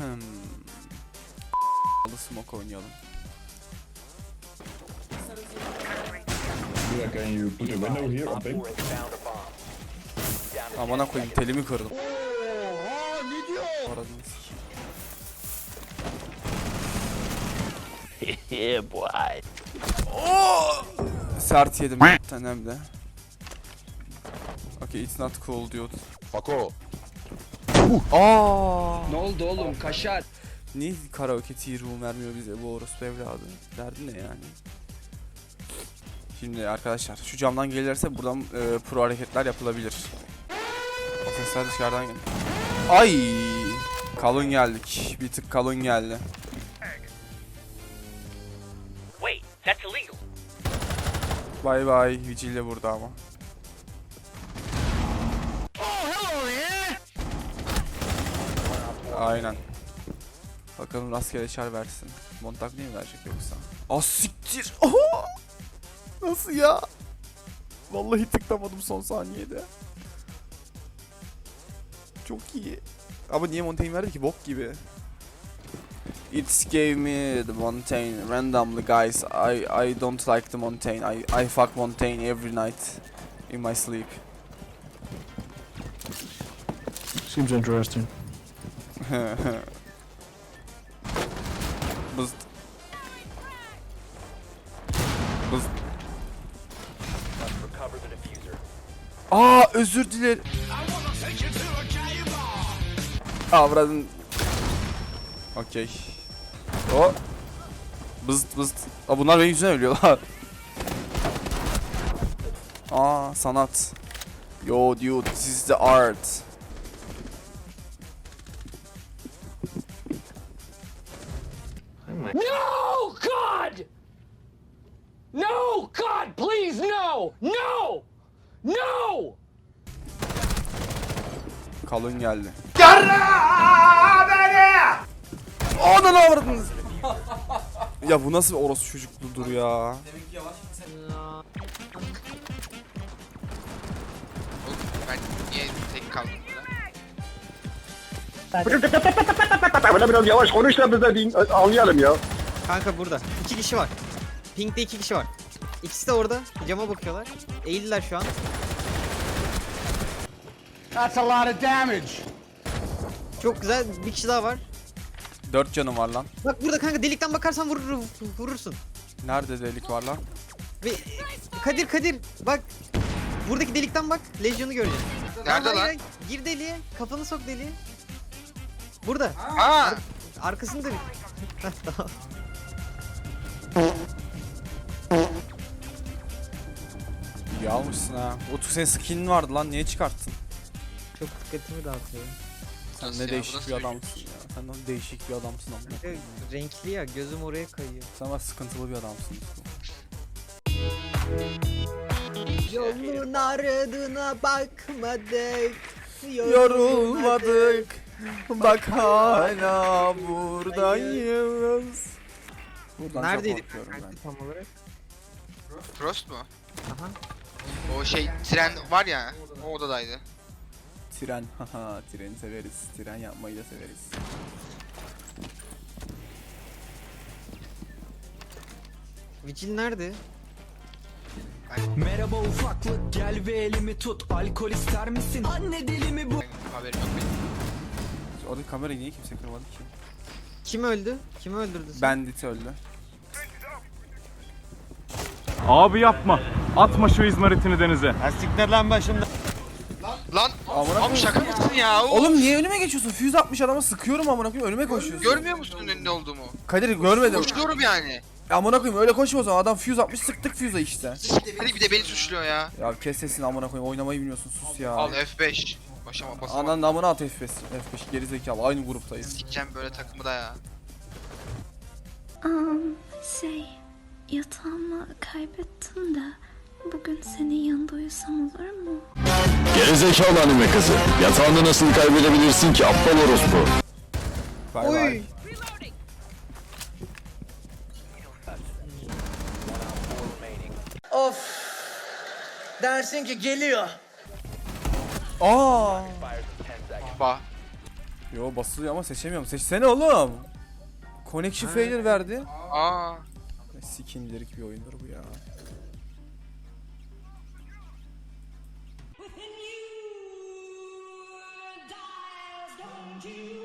Hmm. Alı smoke oynayalım. Yeah, can you put a window here on pink? Amına koyayım telimi kırdım. Oha ne diyor? Aradınız. Yeah, boy. Oh! Sert yedim tanem de. Okay, it's not cool dude. Aa! Ne oldu oğlum kaşar? Niye karaoke tea room vermiyor bize bu orospu evladı? Derdi ne yani? Şimdi arkadaşlar şu camdan gelirse buradan e, pro hareketler yapılabilir. O sesler dışarıdan geliyor. Ay! Kalın geldik. Bir tık kalın geldi. Wait, that's illegal. Bay bay. Vigil de burada ama. Aynen. Bakalım rastgele çar versin. Montag niye verecek yoksa? Ah siktir. Oha! Nasıl ya? Vallahi tıklamadım son saniyede. Çok iyi. Ama niye Montaigne verdi ki? Bok gibi. It gave me the Montaigne randomly guys. I I don't like the Montaigne. I I fuck Montaigne every night in my sleep. Seems interesting. Bızd. Bızd. Aa özür dilerim. Avradın. Okey. O. Bızd bızd. Aa bunlar benim yüzümden ölüyorlar. Aa sanat. Yo dude this is the art. No God! No God, please no! No! No! Kalın geldi. Yarra beni! Onun avradınız. ya bu nasıl orospu çocukludur ya. Ben niye tek kaldım burada? Böyle biraz yavaş konuş da biz de din- anlayalım ya. Kanka burada. İki kişi var. Pink'te iki kişi var. İkisi de orada. Cama bakıyorlar. Eğildiler şu an. That's a lot of damage. Çok güzel. Bir kişi daha var. Dört canım var lan. Bak burada kanka delikten bakarsan vurur, vurursun. Nerede delik var lan? Ve Kadir Kadir bak. Buradaki delikten bak. Lejyonu göreceksin. Nerede lan? Gir deliğe. Kafanı sok deliğe. Burada. Aa! Arkasında bir. Tamam. İyi almışsın ha. Utku senin skinin vardı lan niye çıkarttın? Çok dikkatimi dağıtıyor. Sen Nasıl ne ya, değişik bir adamsın ya. Sen nasıl değişik bir adamsın ama. Kanka, Renkli ya gözüm oraya kayıyor. Sen var sıkıntılı bir adamsın. Yolun ardına bakmadık. Yorulmadık. Bak hala buradayız. Buradan Neredeydik çok korkuyorum ben. tam olarak? Frost mu? Aha. O şey tren var ya o odadaydı. Tren, haha treni severiz. Tren yapmayı da severiz. Vigil nerede? Merhaba ufaklık gel ve elimi tut Alkol ister misin? Anne dilimi bu Benim haberim yok benim. Orada kamerayı niye kimse kırmadı ki? Kim öldü? Kimi öldürdü sen? Bandit öldü. Abi yapma. Atma şu izmaritini denize. Lan! Amına Abi şaka mısın ya? Oo, Oğlum niye önüme geçiyorsun? Füze atmış adama sıkıyorum amına koyayım önüme koşuyorsun. Görmüyor musun önünde olduğumu? Kadir görmedim. Koşuyorum yani. Amına koyayım öyle koşma o zaman adam füze atmış sıktık füze işte. Hadi bir de beni suçluyor ya. Ya kes sesini amına koyayım oynamayı bilmiyorsun sus ya. Al F5. Başama basama. Ananın amına at F5. F5 geri zekalı aynı gruptayız. Sikeceğim böyle takımı da ya. Um, şey, yatağımı kaybettim de bugün senin yanında uyusam olur mu? Gerizekalı anime kızı. Yatağını nasıl kaybedebilirsin ki aptal orospu? Bay bay. Of. Dersin ki geliyor. Aa! Ba. Yo basılıyor ama seçemiyorum. Seçsene oğlum. Connection failure verdi. Aa. Ne Sikindirik bir oyundur bu ya. Within you dies, don't you